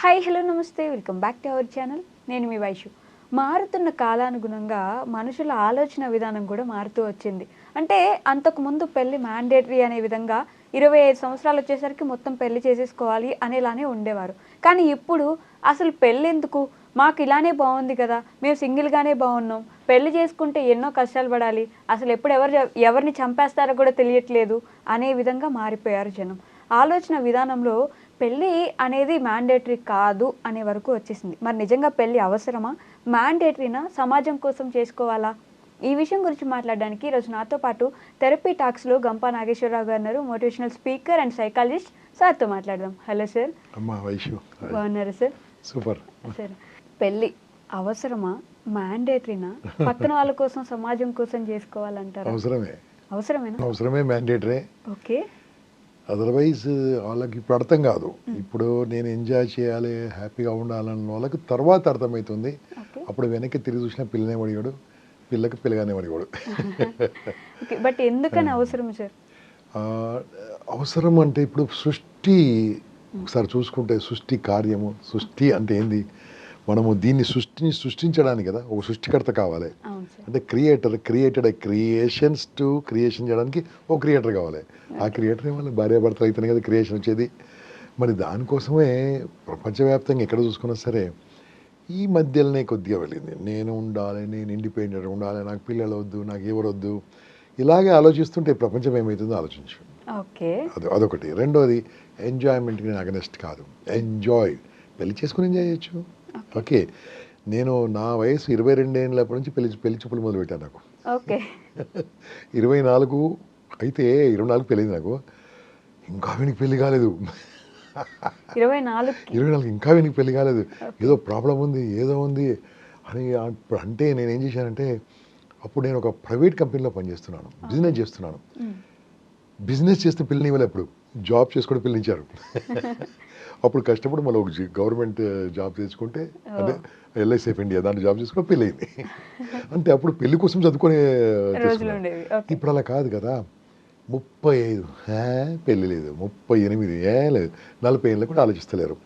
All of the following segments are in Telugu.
హాయ్ హలో నమస్తే. Welcome back to our channel నేను మీ వైషు. మారుతున్న కాలానుగుణంగా మనుషుల ఆలోచన విధానం కూడా మారుతూ వచ్చింది. అంటే అంతకుముందు పెళ్ళి మ్యాండేటరీ అనే విధంగా ఇరవై ఐదు సంవత్సరాలు వచ్చేసరికి మొత్తం పెళ్ళి చేసేసుకోవాలి అనేలానే ఉండేవారు. కానీ ఇప్పుడు అసలు పెళ్ళి ఎందుకు మాకు ఇలానే బాగుంది కదా. మేము సింగిల్గానే బాగున్నాం. పెళ్ళి చేసుకుంటే ఎన్నో కష్టాలు పడాలి. అసలు ఎప్పుడు ఎవరు ఎవరిని చంపేస్తారో కూడా తెలియట్లేదు అనే విధంగా మారిపోయారు జనం. ఆలోచన విధానంలో పెళ్ళి అనేది మ్యాండేటరీ కాదు అనే వరకు వచ్చేసింది. మరి నిజంగా పెళ్ళి అవసరమా? మ్యాండేటరీనా సమాజం కోసం చేసుకోవాలా? ఈ విషయం గురించి మాట్లాడడానికి ఈరోజు నాతో పాటు థెరపీ టాక్స్లో గంపా నాగేశ్వరరావు గారు ఉన్నారు. మోటివేషనల్ స్పీకర్ అండ్ సైకాలజిస్ట్ సార్తో మాట్లాడదాం. హలో సార్ బాగున్నారు సార్ సూపర్. సార్. పెళ్ళి అవసరమా? మ్యాండేటరీనా పక్కన వాళ్ళ కోసం సమాజం కోసం చేసుకోవాలంటారా? అవసరమే. అవసరమేనా? అవసరమే మ్యాండేటరీ ఓకే. అదర్వైజ్ వాళ్ళకి ఇప్పుడు అర్థం కాదు ఇప్పుడు నేను ఎంజాయ్ చేయాలి హ్యాపీగా ఉండాలన్న వాళ్ళకి తర్వాత అర్థమవుతుంది అప్పుడు వెనక్కి తిరిగి చూసిన పిల్లనే పడివాడు పిల్లకి పిల్లగానే పడివాడు ఓకే బట్ ఎందుకని అవసరం సార్? అవసరం అంటే ఇప్పుడు సృష్టి ఒకసారి చూసుకుంటే సృష్టి కార్యము సృష్టి అంటే ఏంది? మనము దీన్ని సృష్టిని సృష్టించడానికి కదా ఒక సృష్టికర్త కావాలి. అంటే creator created creations to creation చేయడానికి ఒక క్రియేటర్ కావాలి. ఆ క్రియేటర్ వల్ల భార్యాభర్తలు అయితేనే కదా క్రియేషన్ వచ్చేది. మరి దానికోసమే ప్రపంచవ్యాప్తంగా ఎక్కడ చూసుకున్నా సరే ఈ మధ్యలోనే కొద్దిగా వెళ్ళింది. నేను ఉండాలి నేను ఇండిపెండెంట్ ఉండాలి నాకు పిల్లలు వద్దు నాకు ఎవరు వద్దు. ఇలాగే ఆలోచిస్తుంటే ప్రపంచం ఏమవుతుందో ఆలోచించు. ఓకే. అది అదొకటి. రెండోది ఎంజాయ్మెంట్కి నేను అగనెస్ట్ కాదు. ఎంజాయ్ పెళ్ళి చేసుకుని ఎంజాయ్ చేయొచ్చు. ఓకే. నేను నా వయసు ఇరవై రెండేళ్ళప్పటి నుంచి పెళ్ళి పెళ్ళి చూపులు మొదలుపెట్టాను నాకు. ఓకే. ఇరవై నాలుగు అయితే ఇరవై నాలుగు పెళ్ళింది నాకు. ఇంకా వీనికి పెళ్ళి కాలేదు. ఇరవై నాలుగు ఇరవై నాలుగు ఇంకా వీనికి పెళ్ళి కాలేదు. ఏదో ప్రాబ్లం ఉంది ఏదో ఉంది అని అంటే నేను ఏం చేశానంటే అప్పుడు నేను ఒక ప్రైవేట్ కంపెనీలో పనిచేస్తున్నాను. బిజినెస్ చేస్తున్నాను. బిజినెస్ చేస్తే పిల్లని ఇవ్వలే అప్పుడు. జాబ్ చేసుకుని పిల్లించారు అప్పుడు కష్టపడి మళ్ళీ ఒక గవర్నమెంట్ జాబ్ తెచ్చుకుంటే అంటే ఎల్ఐసి ఆఫ్ ఇండియా దాంట్లో జాబ్ చేసుకుని పెళ్ళయింది అంటే అప్పుడు పెళ్ళి కోసం చదువుకునే ఇప్పుడు అలా కాదు కదా. ముప్పై ఐదు పెళ్ళి లేదు. ముప్పై ఎనిమిది ఏ లేదు. నలభై ఏళ్ళు కూడా ఆలోచిస్తలేరు.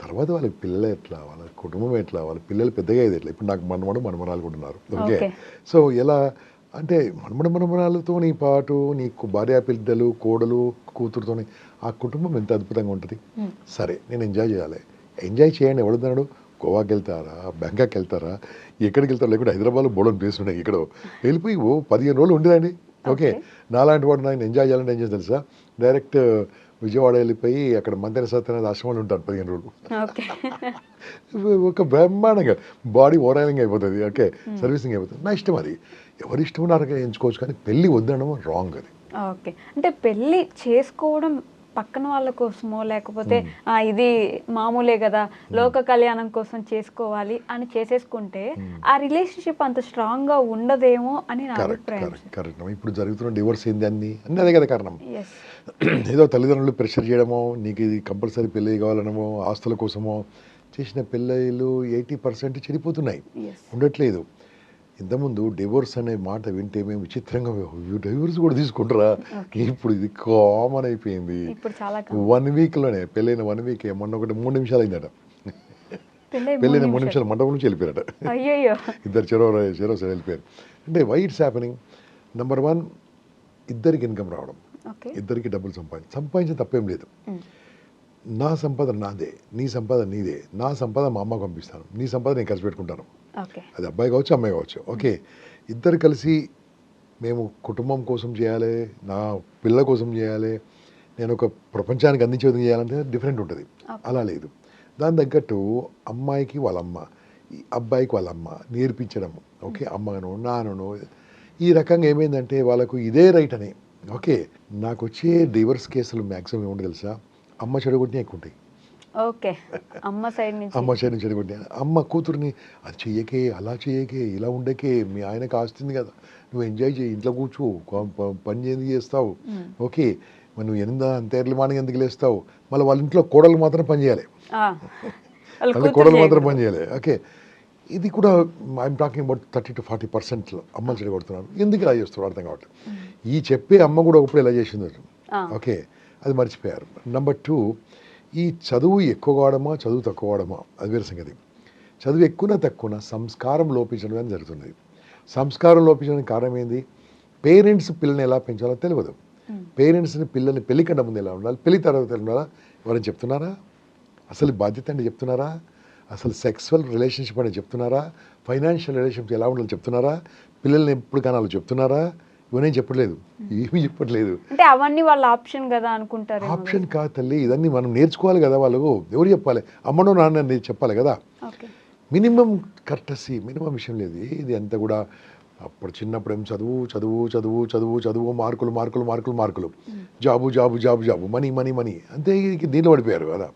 తర్వాత వాళ్ళ పిల్లలు ఎట్లా వాళ్ళ కుటుంబం ఎట్లా వాళ్ళ పిల్లలు పెద్దగా అయ్యేది ఎట్లా? ఇప్పుడు నాకు మనమడు మనమరాలు కూడా ఉన్నారు. ఓకే. సో ఎలా అంటే మనమడ మనమరాలతో నీ పాటు నీ కు- భార్య బిడ్డలు కోడలు కూతురుతోని ఆ కుటుంబం ఎంత అద్భుతంగా ఉంటుంది. సరే నేను ఎంజాయ్ చేయాలి. ఎంజాయ్ చేయండి. ఎవడున్నాడు గోవాకి వెళ్తారా? బ్యాంకాక్ వెళ్తారా? ఎక్కడికి వెళ్తారు? లేకుంటే హైదరాబాద్లో బోడని ప్లేస్ ఉన్నాయి ఇక్కడ. వెళ్ళిపోయి ఓ పదిహేను రోజులు ఉండిరండి ఓకే. నాలాంటి వాడు నేను ఎంజాయ్ చేయాలంటే ఏం చేస్తాను తెలుసా? డైరెక్ట్ విజయవాడ వెళ్ళిపోయి అక్కడ మంత్రి సత్యనాథ్ ఆశ్రమంలో ఉంటాను పదిహేను రోజులు. ఒక బ్రహ్మాండంగా. బాడీ ఓరాలింగ్ అయిపోతుంది. ఓకే. సర్వీసింగ్ అయిపోతుంది. నా ఇష్టం అది. ఎవరి ఇష్టం ఉన్నారో ఎంచుకోవచ్చు కానీ పెళ్ళి వద్దడం రాంగ్ అది. ఓకే. అంటే పెళ్ళి చేసుకోవడం పక్కన వాళ్ళ కోసమో లేకపోతే ఇది మామూలే కదా లోక కళ్యాణం కోసం చేసుకోవాలి అని చేసేసుకుంటే ఆ రిలేషన్షిప్ అంత స్ట్రాంగ్గా ఉండదేమో అని నా కరెక్ట్ అభిప్రాయం కరెక్ట్ ఇప్పుడు జరుగుతున్న డివోర్స్ ఏంది అన్ని? అన్నీ అదే కదా కారణం. ఏదో తల్లిదండ్రులు ప్రెషర్ చేయడమో నీకు ఇది కంపల్సరీ పెళ్ళి కావాలనమో ఆస్తుల కోసమో చేసిన పెళ్ళిళ్ళు ఎయిటీ పర్సెంట్ చెడిపోతున్నాయి. ఉండట్లేదు. ఇంతకుముందు డివోర్స్ అనే మాట వింటే మేము విచిత్రంగా డివోర్స్ కూడా తీసుకుంటారా? ఇప్పుడు ఇది కామన్ అయిపోయింది. వన్ వీక్లోనే పెళ్ళైన వన్ వీక్ మొన్న ఒకటి మూడు నిమిషాలు అయిందట. పెళ్ళి పెళ్ళైన మూడు నిమిషాలు. మండపం నుంచి వెళ్ళిపోయారట. ఇద్దరు చెరో చెరో సైడ్ వెళ్ళిపోయారు. అంటే why it's happening number one ఇద్దరికి ఇన్కమ్ రావడం. ఇద్దరికి డబ్బులు సంపాదించి సంపాదించిన తప్పేం లేదు. నా సంపాదన నాదే నీ సంపాదన నీదే నా సంపాదన మా అమ్మకు పంపిస్తాను నీ సంపాదన నేను ఖర్చు పెట్టుకుంటాను. అది అబ్బాయి కావచ్చు అమ్మాయి కావచ్చు. ఓకే. ఇద్దరు కలిసి మేము కుటుంబం కోసం చేయాలి నా పిల్ల కోసం చేయాలి నేను ఒక ప్రపంచానికి అందించే విధంగా చేయాలంటే డిఫరెంట్ ఉంటుంది. అలా లేదు. దాని తగ్గట్టు అమ్మాయికి వాళ్ళ అమ్మ ఈ అబ్బాయికి వాళ్ళ అమ్మ నేర్పించడం. ఓకే అమ్మను నాన్నను ఈ రకంగా ఏమైందంటే వాళ్ళకు ఇదే రైట్ అని. ఓకే. నాకు వచ్చే డివర్స్ కేసులు మ్యాక్సిమం ఏముంటుంది తెలుసా? అమ్మ చెడగొట్టినా ఎక్కువ ఉంటాయి. ఓకే. అమ్మ సైడ్ నుంచి. అమ్మ సైడ్ నుంచి అమ్మ కూతుర్ని అది చెయ్యకే అలా చెయ్యకే ఇలా ఉండకే మీ ఆయనకు ఆస్తుంది కదా. నువ్వు ఎంజాయ్ చేయి ఇంట్లో కూర్చో పని ఎందుకు చేస్తావు? ఓకే మరి నువ్వు ఎంత అంత ఎర్లీ మార్నింగ్ ఎందుకు లేస్తావు? మళ్ళీ వాళ్ళ ఇంట్లో కోడలు మాత్రం పని చేయాలి. వాళ్ళ కోడలు మాత్రం. పని చేయాలి. ఓకే. ఇది కూడా I'm talking about thirty to forty పర్సెంట్లో అమ్మలు చెడగొడుతున్నారు ఎందుకు ఇలా చేస్తున్నారు అర్థం కావట్లేదు. ఈ చెప్పే అమ్మ కూడా ఒకప్పుడు ఇలా చేసింది. ఓకే. అది మర్చిపోయారు. నెంబర్ టూ ఈ చదువు ఎక్కువ కావడమా చదువు తక్కువ కావడమా అది వేరే సంగతి. చదువు ఎక్కువనా తక్కువనా? సంస్కారం లోపించడం అని జరుగుతుంది. సంస్కారం లోపించడానికి కారణం ఏంది? పేరెంట్స్ పిల్లల్ని ఎలా పెంచాలో తెలియదు. పేరెంట్స్ని పిల్లల్ని పెళ్ళి కన్నా ముందు ఎలా ఉండాలి? పెళ్ళి తర్వాత ఎలా ఉండాలా? ఎవరైనా చెప్తున్నారా? అసలు బాధ్యత అంటే చెప్తున్నారా? అసలు సెక్సువల్ రిలేషన్షిప్ అని చెప్తున్నారా? ఫైనాన్షియల్ రిలేషన్షిప్ ఎలా ఉండాలో చెప్తున్నారా? పిల్లల్ని ఎప్పుడు కనాలో చెప్తున్నారా? ఇవన్నీ చెప్పట్లేదు. ఏమీ చెప్పట్లేదు. అంటే అవన్నీ వాళ్ళ ఆప్షన్ కదా అనుకుంటారు ఆప్షన్ కాదు తల్లి ఇదన్నీ మనం నేర్చుకోవాలి కదా వాళ్ళు. ఎవరు చెప్పాలి? అమ్మనో నాన్న చెప్పాలి కదా. మినిమం కర్టసీ మినిమం విషయం లేదు. ఇది అంతా కూడా అప్పుడు చిన్నప్పుడు ఏం చదువు చదువు చదువు చదువు చదువు మార్కులు మార్కులు మార్కులు మార్కులు. Job job job job money money money. అంతే దీనిలో పడిపోయారు కదా.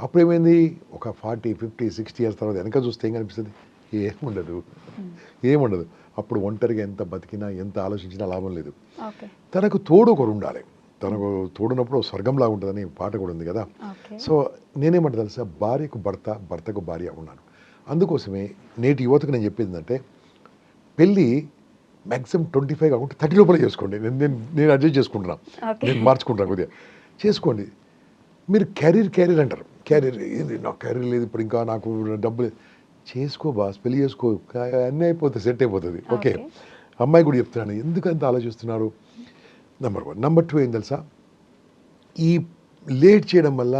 అప్పుడు ఏమైంది ఒక ఫార్టీ ఫిఫ్టీ సిక్స్టీ ఇయర్స్ తర్వాత వెనక చూస్తే ఏం కనిపిస్తుంది? ఏముండదు. ఏముండదు. అప్పుడు ఒంటరిగా ఎంత బతికినా ఎంత ఆలోచించినా లాభం లేదు. తనకు తోడు ఒకరు ఉండాలి. తనకు తోడున్నప్పుడు స్వర్గంలా ఉంటుందని పాట కూడా ఉంది కదా. సో నేనేమంటే తెలుసా? భార్యకు భర్త భర్తకు భార్య ఉన్నాను. అందుకోసమే నేటి యువతకు నేను చెప్పేది ఏంటంటే పెళ్ళి మ్యాక్సిమం ట్వంటీ ఫైవ్ కాకుండా థర్టీ లోపల చేసుకోండి. నేను నేను నేను అడ్జస్ట్ చేసుకుంటున్నాను. నేను మార్చుకుంటాను కొద్దిగా. చేసుకోండి. మీరు క్యారీర్ క్యారీర్ అంటారు. క్యారీర్ ఏంది? నాకు క్యారీర్ లేదు ఇప్పుడు ఇంకా నాకు డబ్బులు చేసుకో బాస్ పెళ్ళి చేసుకో. అన్నీ అయిపోతుంది సెట్ అయిపోతుంది. ఓకే. అమ్మాయి కూడా చెప్తున్నాను ఎందుకు అంత ఆలోచిస్తున్నారు? నెంబర్ వన్ నెంబర్ టూ ఏం తెలుసా? ఈ లేట్ చేయడం వల్ల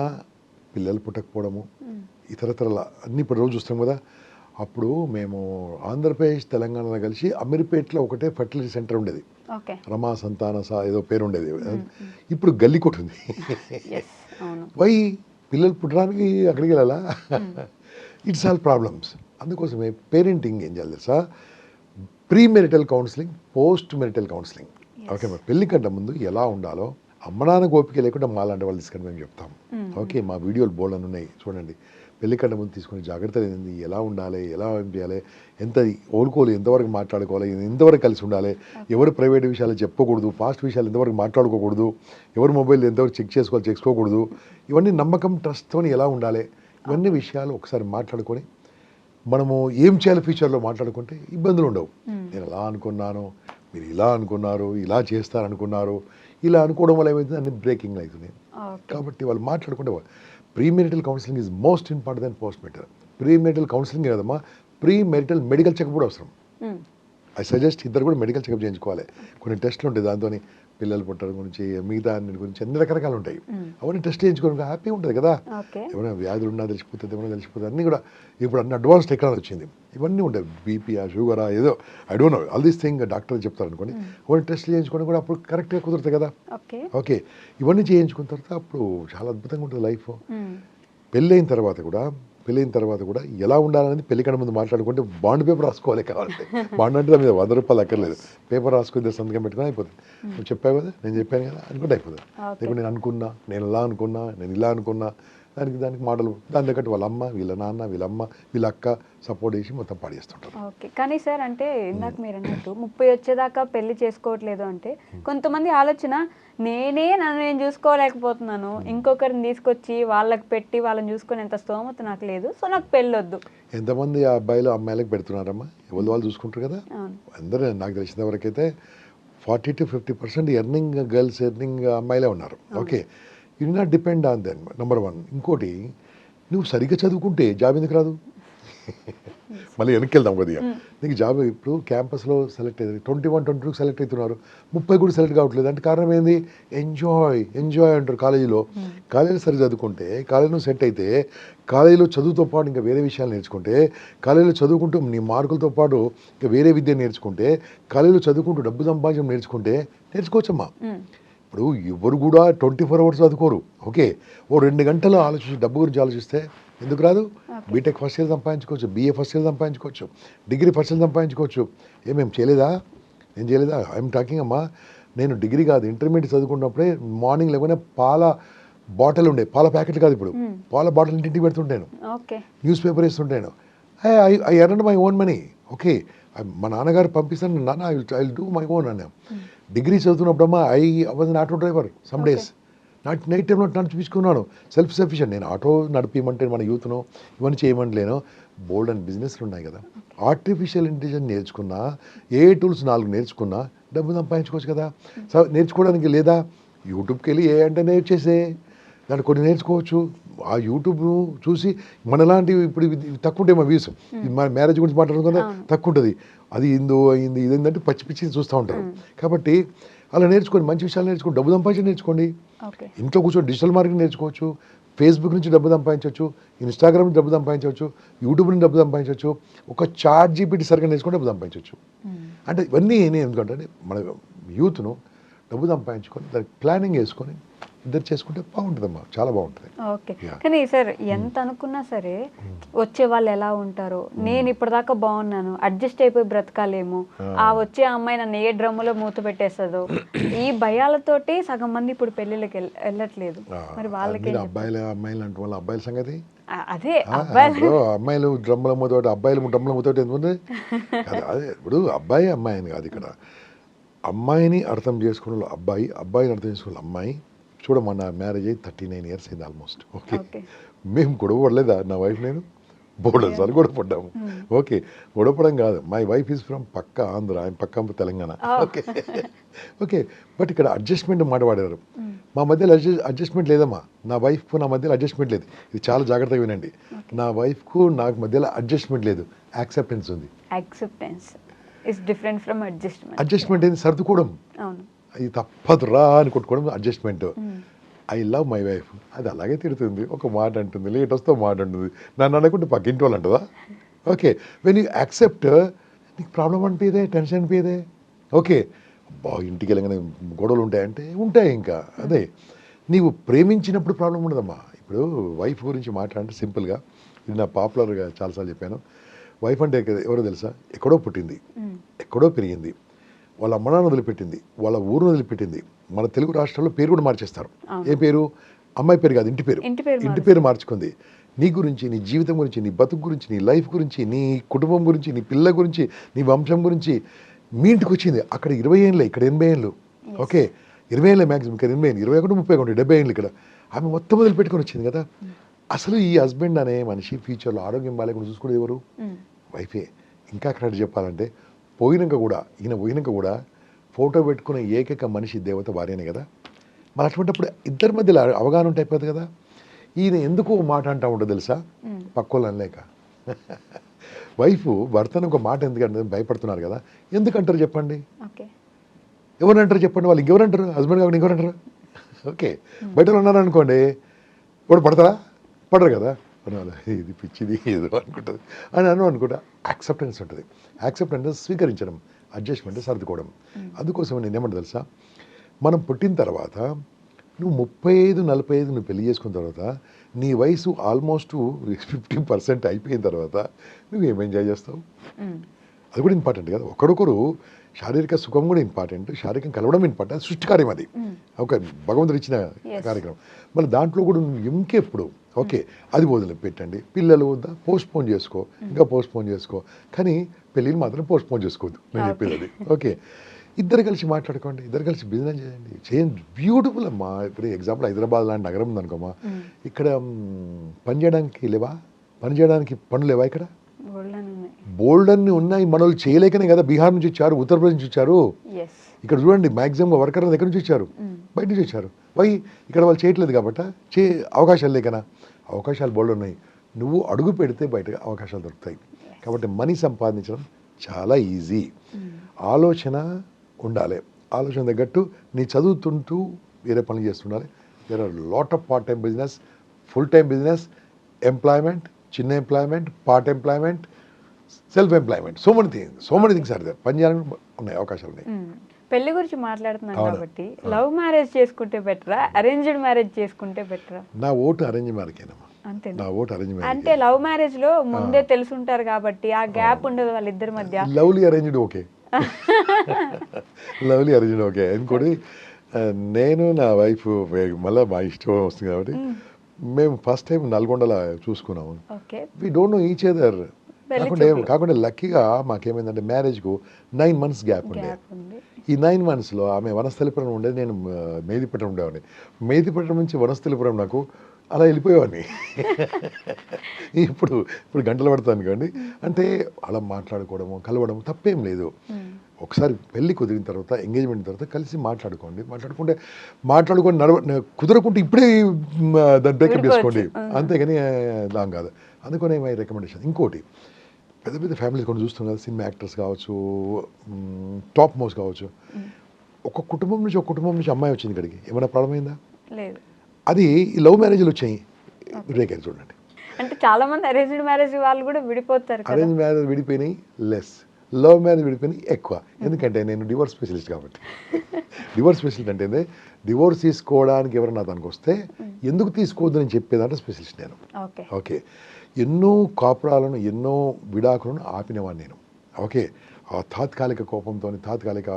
పిల్లలు పుట్టకపోవడము ఇతరతరల అన్ని ఇప్పుడు రోజు చూస్తాం కదా. అప్పుడు మేము ఆంధ్రప్రదేశ్ తెలంగాణలో కలిసి అమీర్పేటలో ఒకటే ఫర్టిలిటీ సెంటర్ ఉండేది. రమా సంతాన సా ఏదో పేరు ఉండేది. ఇప్పుడు గల్లీ కొట్టు ఉంది. ఎస్ అవును. వై? పిల్లలు పుట్టడానికి అక్కడికి వెళ్ళాలా? ఇట్స్ ఆల్ ప్రాబ్లమ్స్ అందుకోసమే పేరెంటింగ్ ఏం చేయాలి తెలుసా? Pre marital counselling post marital counselling okay మరి పెళ్ళి కంటే ముందు ఎలా ఉండాలో అమ్మ నాన్న ఓపిక లేకుండా మాలాంటి వాళ్ళు తీసుకొని మేము చెప్తాం. ఓకే మా వీడియోలు బోల్డ్ అని ఉన్నాయి. చూడండి. పెళ్ళి కంటే ముందు తీసుకునే జాగ్రత్తలు ఏంది? ఎలా ఉండాలి? ఎలా ఏం చేయాలి? ఎంత ఓడుకోవాలి ఎంతవరకు మాట్లాడుకోవాలి? ఎంతవరకు కలిసి ఉండాలి? ఎవరు ప్రైవేట్ విషయాలు చెప్పకూడదు? పాస్ట్ విషయాలు ఎంతవరకు మాట్లాడుకోకూడదు? ఎవరు మొబైల్ ఎంతవరకు చెక్ చేసుకోవాలి చేసుకోకూడదు? ఇవన్నీ నమ్మకం ట్రస్ట్తో ఎలా ఉండాలి? ఇవన్నీ విషయాలు ఒకసారి మాట్లాడుకొని మనము ఏం చేయాలి ఫ్యూచర్లో మాట్లాడుకుంటే ఇబ్బందులు ఉండవు. నేను అలా అనుకున్నాను మీరు ఇలా అనుకున్నారు ఇలా చేస్తారనుకున్నారు ఇలా అనుకోవడం వల్ల ఏమైతుంది అన్ని బ్రేకింగ్ అవుతున్నాయి ఓకే. కాబట్టి వాళ్ళు మాట్లాడుకుంటే pre marital counselling is most important then post marital pre marital counselling కదమ్మా ప్రీ మెరిటల్ మెడికల్ చెకప్ కూడా అవసరం. ఐ సజెస్ట్ ఇద్దరు కూడా మెడికల్ చెకప్ చేయించుకోవాలి. కొన్ని టెస్ట్లు ఉంటాయి దాంతో పిల్లలు పుట్టడం గురించి మిగతా అన్నిటి గురించి అన్ని రకరకాలు ఉంటాయి. అవన్నీ టెస్ట్ చేయించుకోవడం హ్యాపీ ఉంటుంది కదా. ఏమైనా వ్యాధులు ఉన్నా తెలిసిపోతుంది ఏమైనా తెలిసిపోతుంది అన్నీ కూడా ఇప్పుడు అన్ని అడ్వాన్స్ టెక్నాలజీ వచ్చింది. ఇవన్నీ ఉంటాయి. బీపీఆ షుగరా ఏదో. I don't know all these thing doctor చెప్తారు అనుకోండి అవన్నీ టెస్ట్ చేయించుకోవడం కూడా అప్పుడు కరెక్ట్గా కుదురుతాయి కదా. ఓకే. ఇవన్నీ చేయించుకున్న తర్వాత అప్పుడు చాలా అద్భుతంగా ఉంటుంది లైఫ్. పెళ్ళైన తర్వాత కూడా పెళ్ళైన తర్వాత కూడా ఎలా ఉండాలనేది పెళ్ళి కన్నా ముందు మాట్లాడుకుంటే బాండ్ పేపర్ రాసుకోవాలి కావాలంటే. బాండ్ అంటే దాని మీద వంద రూపాయలు అక్కర్లేదు. పేపర్ రాసుకుని సంతకం పెట్టుకుని అయిపోతుంది. నువ్వు చెప్పావు కదా నేను చెప్పాను కదా అనుకుంటే అయిపోతుంది. లేకుంటే నేను అనుకున్నా నేను ఇలా అనుకున్నా నేను ఇలా అనుకున్నా దానికి దానికి మాటలు దాని తగ్గట్టు వాళ్ళ అమ్మ వీళ్ళ నాన్న వీళ్ళ అమ్మ వీళ్ళ అక్క సపోర్ట్ చేసి మొత్తం పాడేస్తుంటారు. ఓకే. కానీ సార్ అంటే ఇందాక మీరు అన్నట్టు ముప్పై వచ్చేదాకా పెళ్ళి చేసుకోవట్లేదు అంటే కొంతమంది ఆలోచన నేనే నన్ను నేను చూసుకోలేకపోతున్నాను. ఇంకొకరిని తీసుకొచ్చి వాళ్ళకి పెట్టి వాళ్ళని చూసుకునేంత స్తోమత నాకు లేదు. సో నాకు పెళ్ళొద్దు. ఎంతమంది ఆ అబ్బాయిలు అమ్మాయిలకు పెడుతున్నారమ్మా? ఎవరు వాళ్ళు చూసుకుంటారు కదా? అందరూ నాకు తెలిసిన వరకైతే forty to fifty percent earning girls earning అమ్మాయిలే ఉన్నారు. ఓకే. ఇది not depend on then number one ఇంకోటి నువ్వు సరిగ్గా చదువుకుంటే జాబ్ ఎందుకు రాదు? మళ్ళీ వెనక్కి వెళ్దాం కొద్దిగా నీకు జాబ్ ఇప్పుడు క్యాంపస్లో సెలెక్ట్ అయ్యింది twenty one twenty two select అవుతున్నారు. ముప్పై కూడా సెలెక్ట్ కావట్లేదు. అంటే కారణం ఏంది? ఎంజాయ్ ఎంజాయ్ అంటారు కాలేజీలో. కాలేజీలో సరి చదువుకుంటే కాలేజీలో సెట్ అయితే కాలేజీలో చదువుతో పాటు ఇంకా వేరే విషయాలు నేర్చుకుంటే కాలేజీలో చదువుకుంటూ నీ మార్కులతో పాటు ఇంకా వేరే విద్య నేర్చుకుంటే కాలేజీలో చదువుకుంటూ డబ్బు సంపాదించడం నేర్చుకుంటే నేర్చుకోవచ్చమ్మా. మ్మ్. ఇప్పుడు ఎవరు కూడా ట్వంటీ ఫోర్ అవర్స్ చదువుకోరు. ఓకే ఓ రెండు గంటలు ఆలోచించి డబ్బు గురించి ఆలోచిస్తే ఎందుకు రాదు? బీటెక్ ఫస్ట్ ఇయర్ సంపాదించుకోవచ్చు బీఏ ఫస్ట్ ఇయర్ సంపాదించుకోవచ్చు డిగ్రీ ఫస్ట్ ఇయర్ సంపాదించుకోవచ్చు. ఏమేం చేయలేదా? నేను చేయలేదా? ఐఎమ్ టాకింగ్ అమ్మా. నేను డిగ్రీ కాదు ఇంటర్మీడియట్ చదువుకున్నప్పుడే మార్నింగ్ లేకపోతే పాల బాటిల్ ఉండే పాల ప్యాకెట్ కాదు ఇప్పుడు. పాల బాటిల్ ఇంటింటికి పెడుతుంటాను. News paper వేస్తుంటాను. I I earn my own money okay మా నాన్నగారు పంపిస్తాను నాన్న I I do my own అన్నా. Degree చదువుతున్నప్పుడమ్మా I was an auto driver some days not night టైంలో నడిపించుకున్నాను. సెల్ఫ్ సఫిషియెంట్ నేను ఆటో నడిపించమంటే మన యూత్ను ఇవన్నీ చేయమంటలేను. బోల్డ్ అండ్ బిజినెస్లు ఉన్నాయి కదా. ఆర్టిఫిషియల్ ఇంటెలిజెన్స్ నేర్చుకున్నా ఏ టూల్స్ నాలుగు నేర్చుకున్నా డబ్బు సంపాదించుకోవచ్చు కదా. నేర్చుకోవడానికి లేదా? యూట్యూబ్కి వెళ్ళి ఏ అంటే నేర్చేసే. దాంట్లో కొన్ని నేర్చుకోవచ్చు. ఆ యూట్యూబ్ను చూసి మనలాంటివి ఇప్పుడు తక్కువ ఉంటాయి మా వ్యూస్ మన మ్యారేజ్ గురించి మాట్లాడడం కదా తక్కువ ఉంటుంది అది ఇందో అయింది ఇది ఏంటంటే పచ్చి పిచ్చి చూస్తూ ఉంటారు. కాబట్టి అలా నేర్చుకోండి మంచి విషయాలు నేర్చుకోండి డబ్బు సంపాదించి నేర్చుకోండి. ఇంట్లో కూర్చొని డిజిటల్ మార్కెటింగ్ నేర్చుకోవచ్చు ఫేస్బుక్ నుంచి డబ్బు సంపాదించవచ్చు ఇన్స్టాగ్రామ్ నుంచి డబ్బు సంపాదించవచ్చు యూట్యూబ్ నుంచి డబ్బు సంపాదించవచ్చు ఒక చార్ట్ జీపీటీ సరిగ్గా నేర్చుకొని డబ్బు సంపాదించవచ్చు. అంటే ఇవన్నీ నేను ఎందుకంటే మన యూత్ను డబ్బు సంపాదించుకొని దానికి ప్లానింగ్ వేసుకొని ఇద్దరు చేసుకుంటే బాగుంటుందమ్మా. చాలా బాగుంటుంది. ఓకే. కానీ సార్ ఎంత అనుకున్నా సరే వచ్చే వాళ్ళు ఎలా ఉంటారో నేను ఇప్పటిదాకా బాగున్నాను అడ్జస్ట్ అయిపోయి బ్రతకాలేమో. ఆ. వచ్చే అమ్మాయి నన్ను ఏ డ్రమ్ములో మూత పెట్టేస్తుందో ఈ భయాలతోటి సగం మంది ఇప్పుడు పెళ్ళిళ్ళకి వెళ్ళ- వెళ్ళట్లేదు. మరి వాళ్ళకి అబ్బాయిలు అమ్మాయిలు అంటే వాళ్ళ అబ్బాయిల సంగతి? అదే అమ్మాయిలు డ్రమ్ముల మూతోటి అబ్బాయిలు డ్రమ్ముల మూతోటి ఎందుకుంది అది ఇప్పుడు అబ్బాయి అమ్మాయి అని కాదు ఇక్కడ. అమ్మాయిని అర్థం చేసుకున్న వాళ్ళు అబ్బాయి అబ్బాయిని అర్థం చేసుకున్న అమ్మాయి చూడమ్మా నా మ్యారేజ్ అయ్యి థర్టీ నైన్ ఇయర్స్ అయింది ఆల్మోస్ట్. ఓకే? ఓకే. మేము గొడవ పడలేదా? నా వైఫ్ నేను? బోర్డు సార్లు గొడవ పడ్డాము. ఓకే? గొడవ పడడం కాదు. మై వైఫ్ ఈజ్ ఫ్రమ్ పక్క ఆంధ్ర ఆయన పక్క తెలంగాణ. ఓకే? ఓకే? బట్ ఇక్కడ అడ్జస్ట్మెంట్ మాట వాడారు మా మధ్యలో అడ్జస్ట్మెంట్ లేదమ్మా. నా వైఫ్కు నా మధ్యలో అడ్జస్ట్మెంట్ లేదు. ఇది చాలా జాగ్రత్తగా వినండి. నా వైఫ్కు నాకు మధ్యలో అడ్జస్ట్మెంట్ లేదు. యాక్సెప్టెన్స్ ఉంది. Acceptance is different from adjustment adjustment ఏంది? సర్దుకోవడం. అవును. ఇది తప్పదు రా అని కొట్టుకోవడం adjustment. I love my wife. అది అలాగే తిడుతుంది ఒక మాట అంటుంది లేట్ వస్తే మాట అంటుంది. నన్ను అనుకుంటే పక్కింటి వాళ్ళు అంటుందా ఓకే. వెన్ యూ యాక్సెప్ట్ నీకు ప్రాబ్లం అనిపించదే టెన్షన్ అనిపించదే ఓకే. అబ్బా ఇంటికి వెళ్ళగానే గొడవలు ఉంటాయంటే ఉంటాయి ఇంకా. అదే. నీవు ప్రేమించినప్పుడు ప్రాబ్లం ఉండదమ్మా. ఇప్పుడు వైఫ్ గురించి మాట్లాడంటే సింపుల్గా ఇది నా పాపులర్గా చాలాసార్లు చెప్పాను. వైఫ్ అంటే ఎవరో తెలుసా? ఎక్కడో పుట్టింది. ఎక్కడో పెరిగింది. వాళ్ళ అమ్మ నాన్న వదిలిపెట్టింది వాళ్ళ ఊరు వదిలిపెట్టింది. మన తెలుగు రాష్ట్రాల్లో పేరు కూడా మార్చేస్తారు. ఏ పేరు? అమ్మాయి పేరు కాదు ఇంటి పేరు. ఇంటి పేరు మార్చుకుంది. నీ గురించి నీ జీవితం గురించి నీ బతుకు గురించి నీ లైఫ్ గురించి నీ కుటుంబం గురించి నీ పిల్ల గురించి నీ వంశం గురించి మీ ఇంటికి వచ్చింది. అక్కడ ఇరవై ఏళ్ళే ఇక్కడ ఎనభై ఏళ్ళు. ఓకే. ఇరవై ఏళ్ళే మ్యాక్సిమం ఇక్కడ ఎనభై ఏళ్ళు. ఇరవై ఒకటి ముప్పై ఒకటి డెబ్బై ఏళ్ళు ఇక్కడ. ఆమె మొత్తం వదిలిపెట్టుకొని వచ్చింది కదా. అసలు ఈ హస్బెండ్ అనే మనిషి ఫ్యూచర్లో ఆరోగ్యం బాగాలేకుండా చూసుకునేది ఎవరు? వైఫే. ఇంకా కరెక్ట్ చెప్పాలంటే పోయినాక కూడా ఈయన పోయినాక కూడా ఫోటో పెట్టుకునే ఏకైక మనిషి దేవత భార్యనే కదా? మరి అటువంటిప్పుడు ఇద్దరి మధ్యలో అవగాహన ఉంటే అయిపోతుంది కదా? ఈయన ఎందుకు మాట అంటా ఉండదు తెలుసా? పక్కోళ్ళు అనలేక వైఫ్ భర్తను ఒక మాట ఎందుకంటే భయపడుతున్నారు కదా? ఎందుకంటారు చెప్పండి? ఎవరు అంటారు చెప్పండి? వాళ్ళు ఇంకెవరు అంటారు హస్బెండ్ కాకుండా ఇంకెవరు అంటారు ఓకే. బయట ఉన్నారు అనుకోండి వాడు పడతారా పడరు కదా? ఇది పిచ్చిది ఏదో అనుకుంటుంది. అని అను అనుకుంటా యాక్సెప్టెన్స్ ఉంటుంది. యాక్సెప్టెన్స్ స్వీకరించడం అడ్జస్ట్మెంట్ సర్దుకోవడం. అందుకోసం నేను ఏమంటా తెలుసా? మనం పుట్టిన తర్వాత నువ్వు ముప్పై ఐదు నలభై ఐదు నువ్వు పెళ్ళి చేసుకున్న తర్వాత నీ వయసు ఆల్మోస్ట్ ఫిఫ్టీ పర్సెంట్ అయిపోయిన తర్వాత నువ్వు ఏం ఎంజాయ్ చేస్తావు? అది కూడా ఇంపార్టెంట్ కదా. ఒకరొకరు శారీరక సుఖం కూడా ఇంపార్టెంట్ శారీరకం కలవడం ఇంపార్టెంట్ సృష్టి కార్యం అది. ఒక భగవంతుడు ఇచ్చిన. కార్యక్రమం. మరి దాంట్లో కూడా నువ్వు ఇంకెప్పుడు ఓకే అది వదిలి పెట్టండి పిల్లలు వద్దా పోస్ట్ పోన్ చేసుకో ఇంకా పోస్ట్ పోన్ చేసుకో. కానీ పెళ్ళిని మాత్రం పోస్ట్ పోన్ చేసుకోవద్దు. నేను చెప్పేది ఓకే. ఇద్దరు కలిసి మాట్లాడుకోండి. ఇద్దరు కలిసి బిజినెస్ చేయండి. చేయండి. బ్యూటిఫుల్ అమ్మా. ఇప్పుడు ఎగ్జాంపుల్ హైదరాబాద్ లాంటి నగరం ఉందనుకోమా ఇక్కడ పని చేయడానికి లేవా? పని చేయడానికి పనులు లేవా ఇక్కడ? బోల్డ్ అన్ని ఉన్నాయి. మన వాళ్ళు చేయలేకనే కదా బీహార్ నుంచి వచ్చారు ఉత్తరప్రదేశ్ నుంచి వచ్చారు. ఇక్కడ చూడండి మాక్సిమం వర్కర్ ఎక్కడి నుంచి వచ్చారు. బయట నుంచి వచ్చారు. వై ఇక్కడ వాళ్ళు చేయట్లేదు కాబట్టి చే అవకాశాలు లేకనా? అవకాశాలు బోల్డ్ ఉన్నాయి. నువ్వు అడుగు పెడితే బయట అవకాశాలు దొరుకుతాయి. కాబట్టి మనీ సంపాదించడం చాలా ఈజీ ఆలోచన ఉండాలి. ఆలోచన తగ్గట్టు నీ చదువుతుంటూ వేరే పనులు చేస్తుండాలి. There are lot of part time business full time business employment చిన్న employment part employment self employment so many things so many things are పని చేయాలని ఉన్నాయి అవకాశాలు ఉన్నాయి. పెళ్ళి గురించి మాట్లాడుతున్నాం. కాబట్టి లవ్ మ్యారేజ్ చేసుకుంటే బెటరా? అరేంజ్డ్ మ్యారేజ్ చేసుకుంటే బెటరా? నా ఓటు అరేంజ్ అంతే నా ఓటు అరేంజ్ అంటే మ్యారేజ్ లవ్ మ్యారేజ్లో ముందే తెలుసుంటారు కాబట్టి ఆ గ్యాప్ ఉండదు వాళ్ళిద్దరి మధ్య. Lovely arranged okay. Lovely arranged okay. ఇంకోటి నేను నా వైఫ్ మళ్ళీ మా ఇష్టం వస్తుంది కాబట్టి మేము. ఫస్ట్ టైం నల్గొండలో చూసుకున్నాము. We don't know each other కాకుండా కాకుండా లక్కీగా మాకేమైందంటే మ్యారేజ్కు నైన్ మంత్స్ గ్యాప్ ఉండే. ఈ నైన్ మంత్స్లో ఆమె వనస్థలిపురం ఉండేది నేను మేదిపట్నం ఉండేవాడిని. మేదిపట్నం నుంచి వనస్థలిపురం నాకు అలా వెళ్ళిపోయేవాడిని. ఇప్పుడు ఇప్పుడు గంటలు పడతాను అనుకోండి అంటే అలా మాట్లాడుకోవడము కలవడం తప్పేం లేదు. ఒకసారి పెళ్ళి కుదిరిన తర్వాత ఎంగేజ్మెంట్ తర్వాత కలిసి మాట్లాడుకోండి. మాట్లాడుకుంటే మాట్లాడుకొని నడవ కుదరకుంటే ఇప్పుడే దాన్ని బ్రేకప్. చేసుకోండి. అంతేగాని లాంగ్ కాదు. అందుకనే మై రికమెండేషన్. ఇంకోటి పెద్ద పెద్ద ఫ్యామిలీస్ కొన్ని చూస్తాం కదా సినిమా యాక్టర్స్ కావచ్చు టాప్ మోస్ట్ కావచ్చు. ఒక కుటుంబం నుంచి ఒక కుటుంబం నుంచి అమ్మాయి వచ్చింది ఇక్కడికి. ఏమైనా ప్రాబ్లం అయిందా? లేదు. అది ఈ లవ్ మ్యారేజ్లు వచ్చాయి. బ్రేక్ చూడండి. అంటే చాలా మంది అరేంజ్డ్ మ్యారేజ్ వాళ్ళు కూడా విడిపోతారు అరేంజ్ మ్యారేజ్ విడిపోయినాయి లెస్ లవ్ మ్యారేజ్ విడిపోయినాయి ఎక్కువ. ఎందుకంటే నేను డివోర్స్ స్పెషలిస్ట్ కాబట్టి. డివోర్స్ స్పెషలిస్ట్ అంటే డివోర్స్ తీసుకోవడానికి ఎవరైనా దానికి వస్తే ఎందుకు తీసుకోవద్దు అని చెప్పేదంటే స్పెషలిస్ట్ నేను. ఓకే. ఎన్నో కాపురాలను ఎన్నో విడాకులను ఆపినవాడిని నేను. ఓకే. ఆ తాత్కాలిక కోపంతో తాత్కాలిక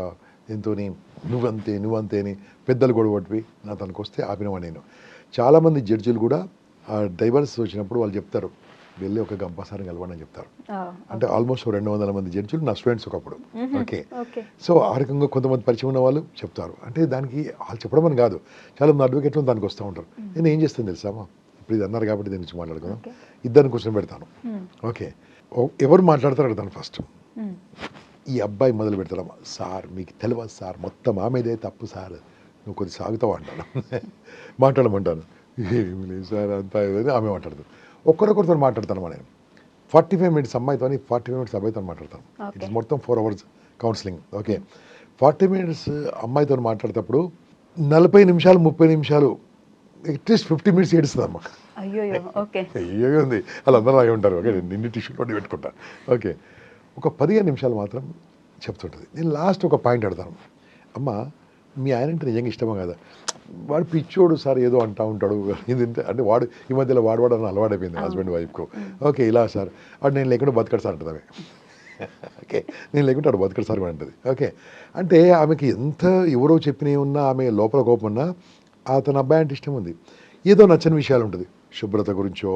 దీంతో నువ్వంతే నువ్వంతే అని పెద్దలు గొడవటివి నా తనకు వస్తే ఆపినవాడిని నేను. చాలామంది జడ్జిలు కూడా ఆ డైవర్స్ వచ్చినప్పుడు వాళ్ళు చెప్తారు. వెళ్ళి ఒక గంపసారి కలవండి అని చెప్తారు. అంటే ఆల్మోస్ట్ రెండు వందల మంది జడ్జిలు నా స్టూడెంట్స్ ఒకప్పుడు. ఓకే. సో ఆ రకంగా కొంతమంది పరిచయం ఉన్న వాళ్ళు చెప్తారు. అంటే దానికి వాళ్ళు చెప్పడం అని కాదు. చాలా మంది అడ్వకేట్లు దానికి వస్తూ ఉంటారు. నేను ఏం చేస్తాను తెలుసామా ఇప్పుడు ఇది అన్నారు కాబట్టి దీని గురించి మాట్లాడుకుందాం. ఇద్దరిని కూర్చొని పెడతాను. ఓకే. ఎవరు మాట్లాడతారు అడుగుతాను ఫస్ట్. ఈ అబ్బాయి మొదలు పెడతారమ్మా సార్ మీకు తెలియదు సార్ మొత్తం ఆమెదే తప్పు సార్. నువ్వు కొద్ది సాగుతావు అంటాను మాట్లాడమంటాను. ఏమి లేదు సార్ అంతా ఏదని ఆమె మాట్లాడదు ఒక్కరొకరితో మాట్లాడతాను నేను. ఫార్టీ ఫైవ్ మినిట్స్ అమ్మాయితో ఫార్టీ ఫైవ్ మినిట్స్ అబ్బాయితో మాట్లాడతాను. ఇట్స్ మొత్తం four hours counselling okay forty minutes అమ్మాయితో మాట్లాడేటప్పుడు నలభై నిమిషాలు ముప్పై నిమిషాలు అట్లీస్ట్ ఫిఫ్టీ మినిట్స్ అయ్యోయ్యో ఓకే. అయ్యో ఉంది వాళ్ళందరూ అలాగే ఉంటారు. ఓకే నేను నిన్ను టిష్యూ పట్టి పెట్టుకుంటా. ఓకే ఒక పదిహేను నిమిషాలు మాత్రం చెప్తుంటుంది. నేను లాస్ట్ ఒక పాయింట్ అడతాను అమ్మ మీ ఆయన అంటే నిజంగా ఇష్టమా కదా? వాడు పిచ్చోడు సార్ ఏదో అంటా ఉంటాడు. అంటే వాడు ఈ మధ్యలో వాడు వాడు అని అలవాడైపోయింది హస్బెండ్ వైఫ్కు. ఓకే ఇలా సార్. వాడు నేను లేకుండా బతకడు సార్ అంటుంది ఆమె. ఓకే నేను లేకుంటే వాడు బతకడు సార్ అంటుంది. ఓకే. అంటే ఆమెకి ఎంత ఎవరో చెప్పినవి ఉన్నా ఆమె లోపల కోపం ఉన్నా అతని అబ్బాయి అంటే ఇష్టం ఉంది. ఏదో నచ్చని విషయాలు ఉంటుంది. శుభ్రత గురించో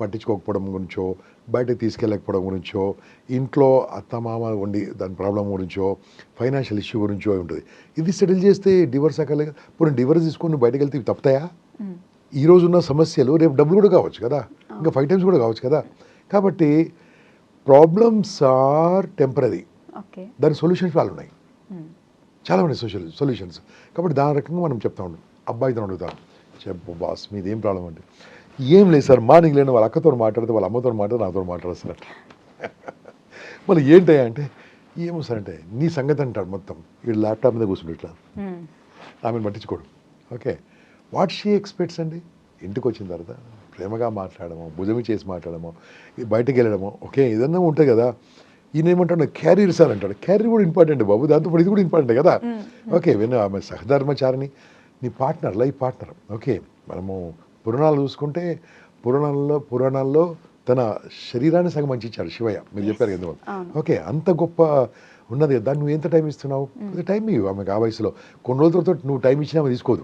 పట్టించుకోకపోవడం గురించో బయటకు తీసుకెళ్ళకపోవడం గురించో ఇంట్లో అత్తమామ ఉండి దాని ప్రాబ్లం గురించో ఫైనాన్షియల్ ఇష్యూ గురించో ఉంటుంది. ఇది సెటిల్ చేస్తే డివర్స్ అక్కర్లేదు ఇప్పుడు డివర్స్ తీసుకొని నువ్వు బయటకు వెళ్తే ఇవి తప్పుతాయా? ఈ రోజు ఉన్న సమస్యలు రేపు డబ్బులు కూడా కావచ్చు కదా. ఇంకా ఫైవ్ టైమ్స్ కూడా కావచ్చు కదా. కాబట్టి ప్రాబ్లమ్స్ ఆర్ టెంపరీ. ఓకే. దాని సొల్యూషన్స్ వాళ్ళు ఉన్నాయి. చాలా ఉన్నాయి సోషల్ సొల్యూషన్స్. కాబట్టి దాని రకంగా మనం చెప్తా ఉంటాం అబ్బాయితో అడుగుతాం చెప్పు బాస్ మీది ఏం ప్రాబ్లం అంటే. ఏం లేదు సార్ మార్నింగ్ లేని వాళ్ళ అక్కతో మాట్లాడితే వాళ్ళ అమ్మతో మాట్లాడితే నాతో మాట్లాడతారు మళ్ళీ ఏంటయ్యా అంటే ఏమో సార్ అంటే నీ సంగతి అంటాడు మొత్తం. వీడు ల్యాప్టాప్ మీద కూర్చుంటే ఇట్లా. ఆమెను పట్టించుకోడు. ఓకే. వాట్ షీ ఎక్స్పెక్ట్స్ అండి? ఇంటికి వచ్చిన తర్వాత ప్రేమగా మాట్లాడము భుజమి చేసి మాట్లాడము బయటకు వెళ్ళడము ఓకే ఏదన్నా ఉంటుంది కదా. ఈయన ఏమంటాడు? క్యారీర్ సార్ అంటాడు. క్యారీర్ కూడా ఇంపార్టెంట్ బాబు దాంతో ఇది కూడా ఇంపార్టెంట్ కదా. ఓకే విన్న ఆమె సహధర్మచారిని నీ పార్ట్నర్ లైఫ్ పార్ట్నర్. ఓకే మనము పురాణాలు చూసుకుంటే పురాణాల్లో పురాణాల్లో తన శరీరాన్ని సగం మంచి ఇచ్చాడు శివయ్య. మీరు చెప్పారు కదా. ఓకే అంత గొప్ప ఉన్నది. కదా దాన్ని నువ్వు ఎంత టైం ఇస్తున్నావు? టైం ఇవ్వు ఆమెకు ఆ వయసులో. కొన్ని రోజుల తర్వాత నువ్వు టైం ఇచ్చినా ఆమె తీసుకోదు.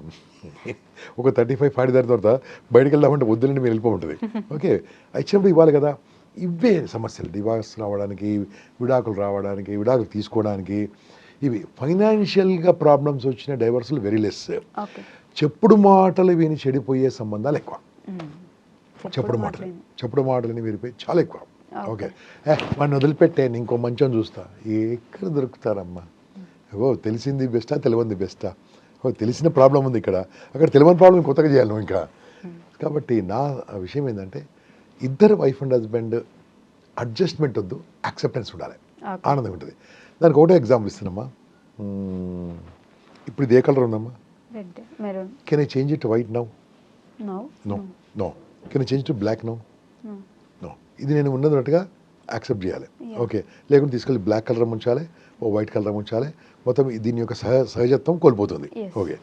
ఒక థర్టీ ఫైవ్ ఫార్టీ దాని తర్వాత బయటకు వెళ్దామంటే వద్దులంటే మీరు వెళ్ళిపోతుంది ఓకే ఇచ్చినప్పుడు ఇవ్వాలి కదా. ఇవే సమస్యలు. డివార్స్ రావడానికి విడాకులు రావడానికి విడాకులు తీసుకోవడానికి ఇవి ఫైనాన్షియల్గా ప్రాబ్లమ్స్ వచ్చిన డైవర్సులు వెరీ లెస్ చెప్పుడు మాటలు విని చెడిపోయే సంబంధాలు ఎక్కువ. చెప్పుడు మాటలు. చెప్పుడు మాటలని విరిపోయి చాలా ఎక్కువ. ఓకే. ఏ వాడిని వదిలిపెట్టే నేను ఇంకో మంచం చూస్తా. ఎక్కడ దొరుకుతారమ్మా? ఓ తెలిసింది బెస్టా తెలియంది బెస్టా? ఓ తెలిసిన ప్రాబ్లం ఉంది ఇక్కడ. అక్కడ తెలియని ప్రాబ్లం కొత్తగా చేయాలి నువ్వు ఇంకా. కాబట్టి నా విషయం ఏంటంటే ఇద్దరు వైఫ్ అండ్ హస్బెండ్ అడ్జస్ట్మెంట్ వద్దు యాక్సెప్టెన్స్ ఉండాలి. ఆనందం ఉంటుంది. దానికి ఒకటే ఎగ్జాంపుల్ ఇస్తున్నామ్మా మ్మ్. ఇప్పుడు ఇది ఏ కలర్ ఉందమ్మా. Red maroon can I change it white now no no no can change to black no no ఇది నేను ఉన్నదన్నట్టుగా యాక్సెప్ట్ చేయాలి. ఓకే లేకుంటే తీసుకెళ్ళి బ్లాక్ కలర్ ఉంచాలి ఓ వైట్ కలర్ ఉంచాలి మొత్తం దీని యొక్క సహ సహజత్వం కోల్పోతుంది. ఓకే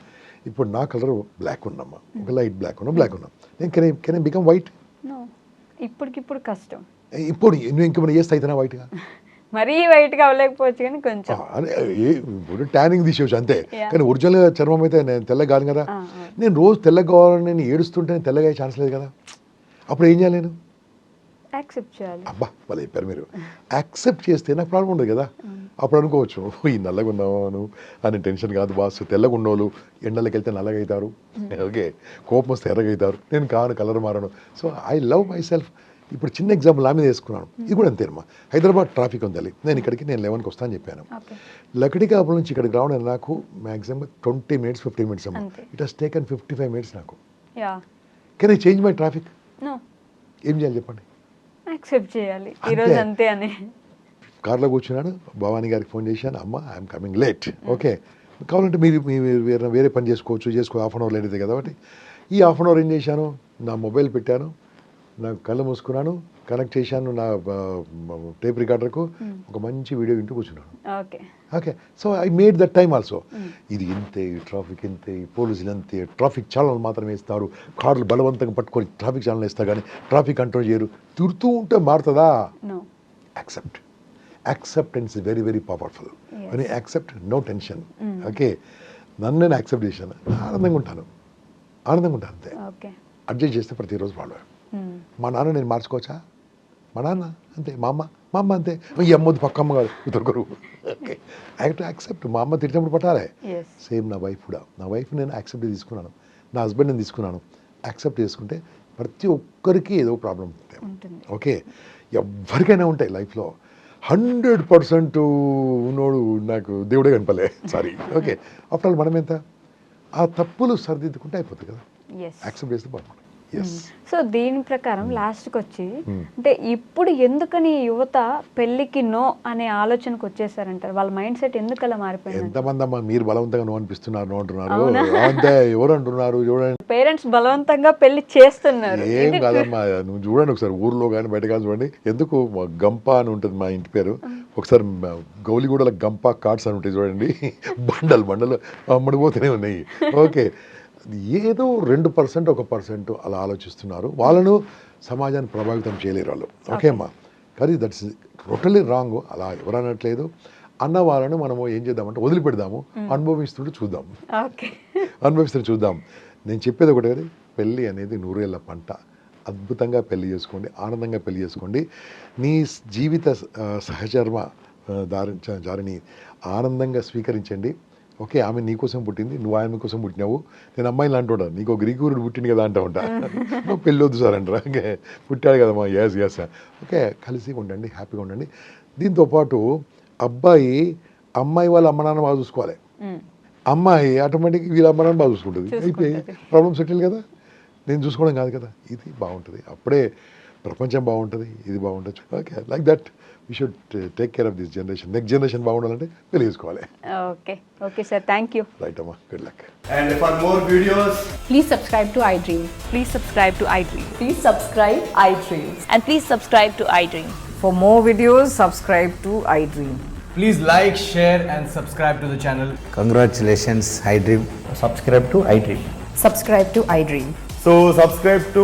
ఇప్పుడు నా కలర్ బ్లాక్ ఉన్నమ్మా. ఒక లైట్ బ్లాక్ ఉన్నా బ్లాక్ ఉన్నాం. నేను కెన్ కెన్ బికమ్ వైట్ ఇప్పటికిప్పుడు కష్టం ఇప్పుడు నువ్వు ఇంకేమైనా చేస్తే అయితేనా వైట్గా మరీ వైట్గా అవ్వలేకపోవచ్చు కానీ కొంచెం. ఇప్పుడు ట్యానింగ్ తీసేవచ్చు అంతే. కానీ ఒరిజినల్ చర్మం అయితే నేను తెల్లగా కాదు కదా. నేను రోజు తెల్లగా కావాలని నేను ఏడుస్తుంటే తెల్లగా అయ్యే ఛాన్స్ లేదు కదా. అప్పుడు ఏం చేయాలి నేను? యాక్సెప్ట్ చేయాలి. అబ్బా వాళ్ళు చెప్పారు మీరు. యాక్సెప్ట్ చేస్తే నాకు ప్రాబ్లం ఉండదు కదా. అప్పుడు అనుకోవచ్చు "ఓ, ఈ నల్లగా ఉన్నావాను అని టెన్షన్ కాదు బాస్. తెల్లగా ఉన్నోళ్ళు ఎండలకి వెళ్తే నల్లగా అవుతారు. ఓకే కోపం వస్తే ఎర్రగా అవుతారు. నేను కాను కలర్ మారను. So I love myself ఇప్పుడు చిన్న ఎగ్జాంపుల్ నా మీద వేసుకున్నాను. ఇది కూడా అంతేనమ్మా హైదరాబాద్ ట్రాఫిక్ ఉంది నేను ఇక్కడికి నేను లెవెన్కి వస్తాను చెప్పాను. లకడికాపుల నుంచి ఇక్కడికి రావడం నాకు maximum twenty minutes fifteen minutes అమ్మా. It has taken fifty five minutes నాకు. Can I change my traffic ఏం చేయాలి చెప్పండి? యాక్సెప్ట్ చేయాలి. అంతే. ఈరోజు అంతే అని. కార్లో కూర్చున్నాను భవానీ గారికి ఫోన్ చేశాను అమ్మ ఐఎమ్ కమింగ్ లేట్ ఓకే కావాలంటే మీరు వేరే వేరే పని చేసుకోవచ్చు చేసుకో హాఫ్ అన్ అవర్ లేట్ కదా కాబట్టి. ఈ హాఫ్ అన్ అవర్ ఏం చేశాను? నా మొబైల్ పెట్టాను నా కళ్ళు మూసుకున్నాను కనెక్ట్ చేశాను నా టేప్ రికార్డర్కు ఒక మంచి వీడియో వింటూ కూర్చున్నాను. Okay. Okay so I made that time also. ఇది ఇంతే ట్రాఫిక్ ఇంతే పోలీసులు అంతే ట్రాఫిక్ ఛానల్ మాత్రమే ఇస్తారు. కార్లు బలవంతంగా పట్టుకొని ట్రాఫిక్ ఛానల్ ఇస్తారు కానీ ట్రాఫిక్ కంట్రోల్ చేయరు. తిడుతూ ఉంటే మారుతుందా? No. Very very powerful. Yes. when you accept no tension. Okay నన్ను నేను యాక్సెప్ట్ చేశాను. ఆనందంగా ఉంటాను. ఆనందంగా ఉంటాను అంతే. అడ్జస్ట్ చేస్తే ప్రతిరోజు వాళ్ళు మా నాన్న నేను మార్చుకోవచ్చా? మా నాన్న అంతే మా అమ్మ మా అమ్మ అంతే. ఈ అమ్మది పక్క అమ్మ కాదు ఓకే ఐ టు యాక్సెప్ట్ మా అమ్మ తిట్టినప్పుడు పట్టాలే. సేమ్ నా వైఫ్ కూడా. నా వైఫ్ నేను యాక్సెప్ట్ తీసుకున్నాను. నా హస్బెండ్ నేను తీసుకున్నాను. యాక్సెప్ట్ చేసుకుంటే ప్రతి ఒక్కరికి ఏదో ప్రాబ్లం ఉంటాయి ఉంటుంది. ఓకే ఎవరికైనా ఉంటాయి లైఫ్లో హండ్రెడ్ పర్సెంట్ ఉన్నోడు నాకు దేవుడే కనపలే సారీ ఓకే ఆఫ్టర్ ఆల్ మనం ఎంత? ఆ తప్పులు సరిదిద్దుకుంటే అయిపోతుంది కదా. యాక్సెప్ట్ చేస్తే బాగుంటుంది. సో దీని ప్రకారం లాస్ట్కి వచ్చి అంటే ఇప్పుడు ఎందుకని యువత పెళ్ళికి నో అనే ఆలోచనకు వచ్చేసారంటారు? వాళ్ళ మైండ్ సెట్ ఎందుకు అలా మారిపోయింది ఎంతమంది అమ్మా మీరు బలవంతంగా నువ్వు అనిపిస్తున్నారు నువ్వు అంటున్నారు? అంతే ఎవరు అంటున్నారు చూడండి. పేరెంట్స్ బలవంతంగా పెళ్ళి చేస్తున్నారు. ఏం కాదమ్మా నువ్వు చూడండి ఒకసారి ఊర్లో కానీ బయట కానీ చూడండి. ఎందుకు గంప అని ఉంటుంది మా ఇంటి పేరు. ఒకసారి గౌలిగూడల గంప కార్డ్స్ అని ఉంటాయి చూడండి. బండలు బండలు అమ్మడిపోతూనే ఉన్నాయి. ఓకే. ఏదో రెండు పర్సెంట్ ఒక పర్సెంట్ అలా ఆలోచిస్తున్నారు. వాళ్ళను సమాజాన్ని ప్రభావితం చేయలేరు వాళ్ళు. ఓకే అమ్మా. కానీ దట్స్ టోటలీ రాంగ్. అలా ఎవరు అనట్లేదు. అన్న వాళ్ళను మనము ఏం చేద్దామంటే వదిలిపెడదాము. అనుభవిస్తుంటే చూద్దాం. ఓకే. అనుభవిస్తే చూద్దాం. నేను చెప్పేది ఒకటే కదా, పెళ్ళి అనేది నూరేళ్ళ పంట. అద్భుతంగా పెళ్ళి చేసుకోండి ఆనందంగా పెళ్ళి చేసుకోండి. నీ జీవిత సహచర్మ దారి జారిని ఆనందంగా స్వీకరించండి. ఓకే ఆమె నీ కోసం పుట్టింది నువ్వు ఆమె కోసం పుట్టినావు నేను అమ్మాయిని అంటుంటా నీకు ఒక గ్రీకురుడు పుట్టింది కదా అంటా ఉంటా. నువ్వు పెళ్ళి వద్దు సార్ అంటారా? ఓకే పుట్టాడు కదమ్మా ఎస్ ఎస్ ఓకే కలిసి ఉండండి హ్యాపీగా ఉండండి. దీంతో పాటు అబ్బాయి అమ్మాయి వాళ్ళ అమ్మ నాన్న బాగా చూసుకోవాలి. అమ్మాయి ఆటోమేటిక్ వీళ్ళ అమ్మ నాన్న బాగా చూసుకుంటుంది. అయిపోయి. ప్రాబ్లమ్ సెటిల్ కదా? నేను చూసుకోవడం కాదు కదా? ఇది బాగుంటుంది. అప్పుడే ప్రపంచం బాగుంటుంది ఇది బాగుంటుంది. Okay like that we should take care of this generation next generation బాగుండాలంటే పెళ్ళి చేసుకోవాలి okay okay sir thank you right అమ్మా good luck And for more videos, Please subscribe to iDream. Please subscribe to iDream. Please subscribe iDream. And please subscribe to iDream. For more videos, subscribe to iDream. please like, share, and subscribe to the channel. Congratulations, iDream. subscribe to iDream. Subscribe to iDream. So, subscribe to